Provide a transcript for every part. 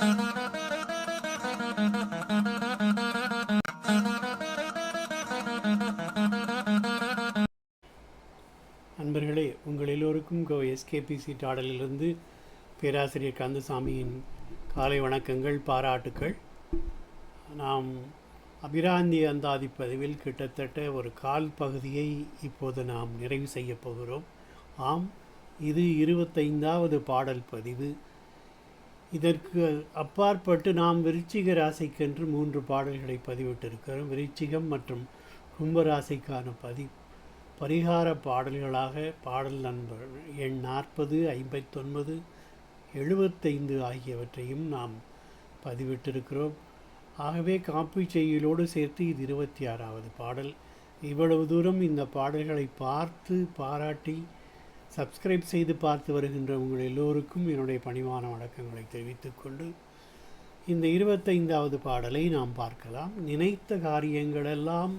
நண்பர்களே உங்கள் எல்லோருக்கும் கோ எஸ்கேபிசி டாடலிலிருந்து பேராசிரியர் கந்தசாமியின் காலை வணக்கங்கள் பாராட்டுக்கள். நாம் அபிராந்தி அந்தாதி பதிவில் கிட்டத்தட்ட ஒரு கால் பகுதியை இப்போது நாம் நிறைவு செய்யப் போகிறோம். ஆம் இது இருபத்தைந்தாவது பாடல் பதிவு. இதற்கு அப்பாற்பட்டு நாம் விருச்சிக ராசிக்கென்று மூன்று பாடல்களை பதிவிட்டிருக்கிறோம். விருச்சிகம் மற்றும் கும்பராசிக்கான பதி பரிகார பாடல்களாக பாடல் நண்பர் எண் நாற்பது ஐம்பத்தொன்பது எழுபத்தைந்து ஆகியவற்றையும் நாம் பதிவிட்டிருக்கிறோம். ஆகவே காப்பி செய்யலோடு சேர்த்து இது இருபத்தி ஆறாவது பாடல். இவ்வளவு தூரம் இந்த பாடல்களை பார்த்து பாராட்டி சப்ஸ்கிரைப் செய்து பார்த்து வருகின்ற உங்கள் எல்லோருக்கும் என்னுடைய பணிவான வணக்கங்களை தெரிவித்துக்கொண்டு இந்த இருபத்தைந்தாவது பாடலை நாம் பார்க்கலாம். நினைத்த காரியங்களெல்லாம்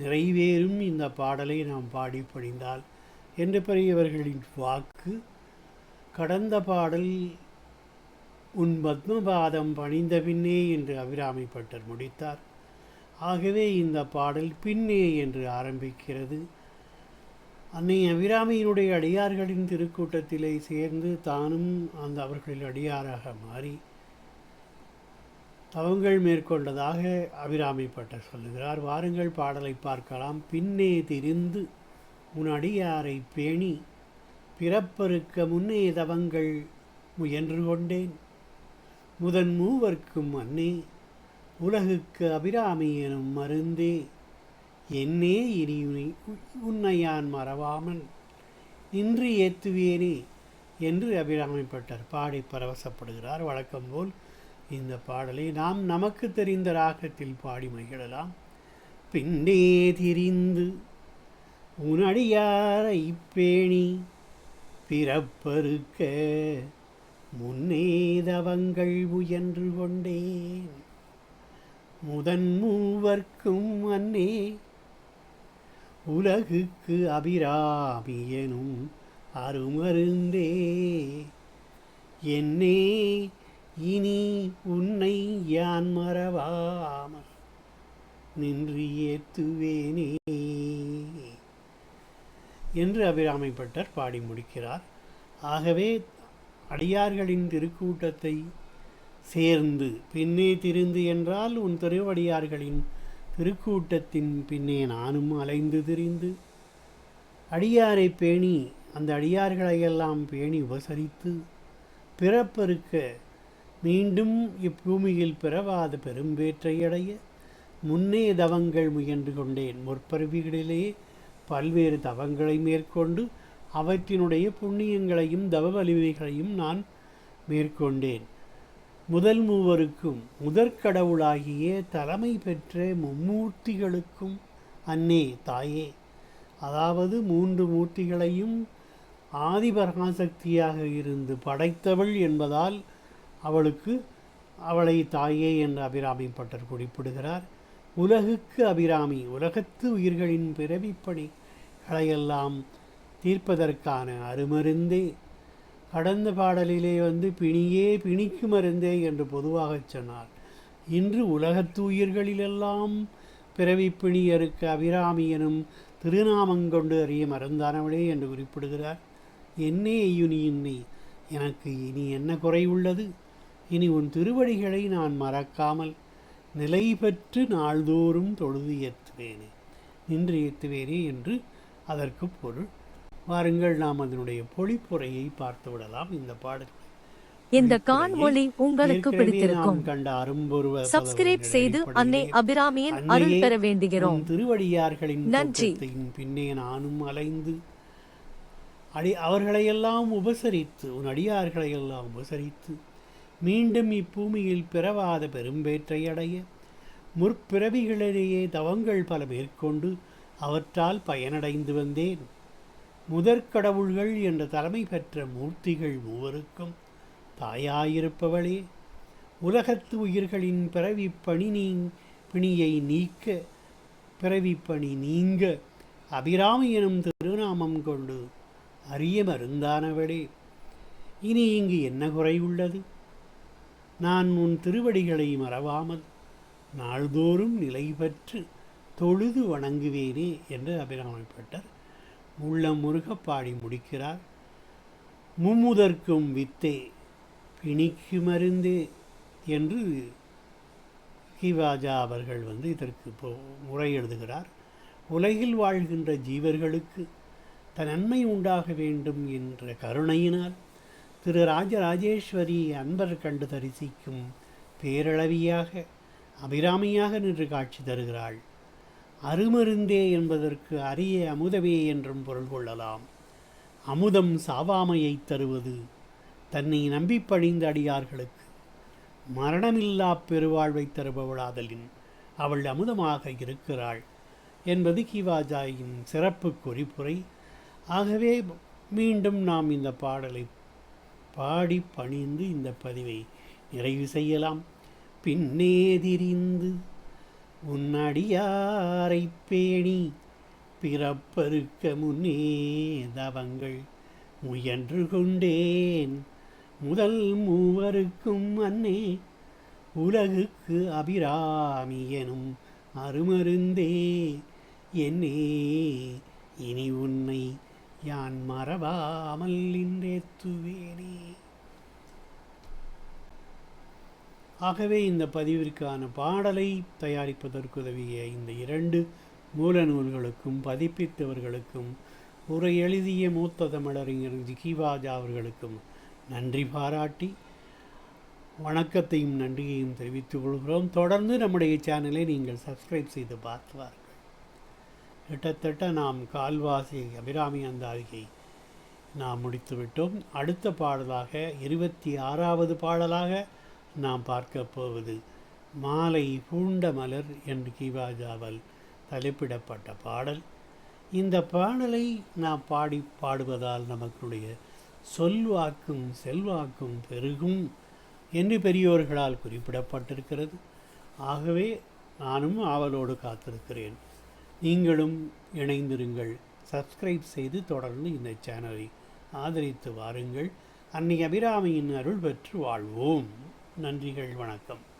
நிறைவேறும் இந்த பாடலை நாம் பாடி படிந்தால் என்று பெரியவர்களின் வாக்கு. கடந்த பாடல் உன் பத்மபாதம் பணிந்த பின்னே என்று அபிராமி பட்டர் முடித்தார். ஆகவே இந்த பாடல் பின்னே என்று ஆரம்பிக்கிறது. அன்னை அபிராமியினுடைய அடியார்களின் திருக்கூட்டத்திலே சேர்ந்து தானும் அந்த அவர்களின் அடியாராக மாறி தவங்கள் மேற்கொண்டதாக அபிராமி பட்டர் சொல்லுகிறார். வாருங்கள் பாடலை பார்க்கலாம். பின்னே திரிந்து உன் அடியாரை பேணி பிறப்பறுக்க முன்னே தவங்கள் முயன்று கொண்டேன். முதன் மூவர்க்கும் அன்னே உலகுக்கு அபிராமி எனும் மருந்தே என்னே இனி உன்னை- உன்னையான் மறவாமல் நின்று ஏத்துவேனே என்று அபிராமிப்பட்டர் பாடி பரவசப்படுகிறார். வழக்கம் போல் இந்த பாடலை நாம் நமக்கு தெரிந்த ராகத்தில் பாடி மகிழலாம். பின்னே திரிந்து உனடியாரை பேணி பிறப்பறுக்க முன்னேதவங்கள் முயன்று கொண்டேன். முதன் மூவர்க்கும் அன்னே உலகுக்கு அபிராமியனும் அருமருந்தே. என்னே இனி உன்னை யான் மறவாமல் நின்று ஏத்துவேனே. என்று அபிராமைப்பட்டர் பாடி முடிக்கிறார். ஆகவே அடியார்களின் திருக்கூட்டத்தை சேர்ந்து பின்னே திருந்து என்றால் உன் திருவடியார்களின் திருக்கூட்டத்தின் பின்னே நானும் அலைந்து திரிந்து அடியாரை பேணி அந்த அடியார்களையெல்லாம் பேணி உபசரித்து பிறப்பறுக்க மீண்டும் இப்பூமியில் பிறவாத பெரும்பேற்றை அடைய முன்னே தவங்கள் முயன்று கொண்டேன். முற்பருவிகளிலேயே பல்வேறு தவங்களை மேற்கொண்டு அவற்றினுடைய புண்ணியங்களையும் தவ வலிமைகளையும் நான் மேற்கொண்டேன். முதல் மூவருக்கும் முதற்கடவுளாகிய தலைமை பெற்ற மும்மூர்த்திகளுக்கும் அன்னே தாயே. அதாவது மூன்று மூர்த்திகளையும் ஆதிபராசக்தியாக இருந்து படைத்தவள் என்பதால் அவளுக்கு அவளை தாயே என்று அபிராமி பட்டர் குறிப்பிடுகிறார். உலகுக்கு அபிராமி உலகத்து உயிர்களின் பிறவிப்பணிகளையெல்லாம் தீர்ப்பதற்கான அருமருந்தே கடந்த பாடலிலே வந்து பிணியே பிணிக்கு மருந்தே என்று பொதுவாகச் சொன்னார். இன்று உலகத்து உயிர்களிலெல்லாம் பிறவி பிணியருக்கு அபிராமி எனும் திருநாமங்கொண்டு அறிய மறந்தானவளே என்று குறிப்பிடுகிறார். என்னே ஐயுனி இன்னை எனக்கு இனி என்ன குறை உள்ளது? இனி உன் திருவடிகளை நான் மறக்காமல் நிலை பெற்று நாள்தோறும் தொழுது ஏற்றுவேனே. நின்று ஏற்றுவேனே என்று அதற்கு பொருள் வாருங்கள் நாம் அதனுடைய பொழிப்புரையை பார்த்து விடலாம் இந்த பாடல் இந்த காணொளி உங்களுக்கு பிடித்திருக்கும். சப்ஸ்கிரைப் செய்து அன்னை அபிராமியின் அருள் பெற வேண்டுகிறோம். திருவடியார்களின் நன்றி. பின்னே நானும் அலைந்து அடி அவர்களையெல்லாம் உபசரித்து உன் அடியார்களையெல்லாம் உபசரித்து மீண்டும் இப்பூமியில் பிறவாத பெரும்பேற்றை அடைய முற்பிறவிகளிலேயே தவங்கள் பல மேற்கொண்டு அவற்றால் பயனடைந்து வந்தேன். முதற்கடவுள்கள் என்ற தலைமை பெற்ற மூர்த்திகள் மூவருக்கும் தாயாயிருப்பவளே. உலகத்து உயிர்களின் பிறவி பணி நீ பிணியை நீக்க பிறவி பணி நீங்க அபிராமி எனும் திருநாமம் கொண்டு அரிய மருந்தானவளே. இனி இங்கு என்ன குறை உள்ளது? நான் உன் திருவடிகளை மறவாமல் நாள்தோறும் நிலை பெற்று தொழுது வணங்குவேனே என்று அபிராமிப்பட்டர் உள்ளம் முருக பாடி முடிக்கிறார். மும்முதற்கும் வித்தே பிணிக்கு மருந்தே என்று கிவாஜா அவர்கள் வந்து இதற்கு இப்போ முறை எழுதுகிறார். உலகில் வாழ்கின்ற ஜீவர்களுக்கு தன் நன்மை உண்டாக வேண்டும் என்ற கருணையினால் திரு ராஜராஜேஸ்வரி அன்பர் கண்டு தரிசிக்கும் பேரளவியாக அபிராமியாக நின்று காட்சி தருகிறாள். அருமருந்தே என்பதற்கு அரிய அமுதமே என்றும் பொருள் கொள்ளலாம். அமுதம் சாவாமையைத் தருவது தன்னை நம்பி பணிந்த அடியார்களுக்கு. மரணமில்லா பெருவாழ்வை தருபவளாதலின் அவள் அமுதமாக இருக்கிறாள் என்பது கிவாஜாயின் சிறப்பு குறிப்புரை. ஆகவே மீண்டும் நாம் இந்த பாடலை பாடி பணிந்து இந்த பதிவை நிறைவு செய்யலாம். பின்னேதிரிந்து உன்னடியாரை பேணி பிறப்பறுக்க முன்னே தவங்கள் முயன்று கொண்டேன். முதல் மூவருக்கும் அன்னே உலகுக்கு அபிராமி எனும் அருமருந்தே. என்னே இனி உன்னை யான் மறவாமல் இன்றேத்துவேனே ஆகவே இந்த பதிவிற்கான பாடலை தயாரிப்பதற்கு உதவிய இந்த இரண்டு மூல நூல்களுக்கும் பதிப்பித்தவர்களுக்கும் உரை எழுதிய மூத்த தமிழறிஞர் ஜிகிவாஜா அவர்களுக்கும் நன்றி பாராட்டி வணக்கத்தையும் நன்றியையும் தெரிவித்துக் கொள்கிறோம். தொடர்ந்து நம்முடைய சேனலை நீங்கள் சப்ஸ்கிரைப் செய்து பார்த்துவார்கள் கிட்டத்தட்ட நாம் கால்வாசி அபிராமி அந்தாதிகை நாம் முடித்துவிட்டோம். அடுத்த பாடலாக இருபத்தி ஆறாவது பாடலாக நாம் பார்க்க போவது. மாலை பூண்ட மலர் என்று கிவாஜாவால் தலைப்பிடப்பட்ட பாடல். இந்த பாடலை நாம் பாடி பாடுவதால் நமக்குடைய சொல்வாக்கும் செல்வாக்கும் பெருகும் என்று பெரியோர்களால் குறிப்பிடப்பட்டிருக்கிறது. ஆகவே நானும் ஆவலோடு காத்திருக்கிறேன். நீங்களும் இணைந்திருங்கள். சப்ஸ்கிரைப் செய்து தொடர்ந்து இந்த சேனலை ஆதரித்து வாருங்கள். அன்னை அபிராமியின் அருள் பெற்று வாழ்வோம். நன்றிகள் வணக்கம்.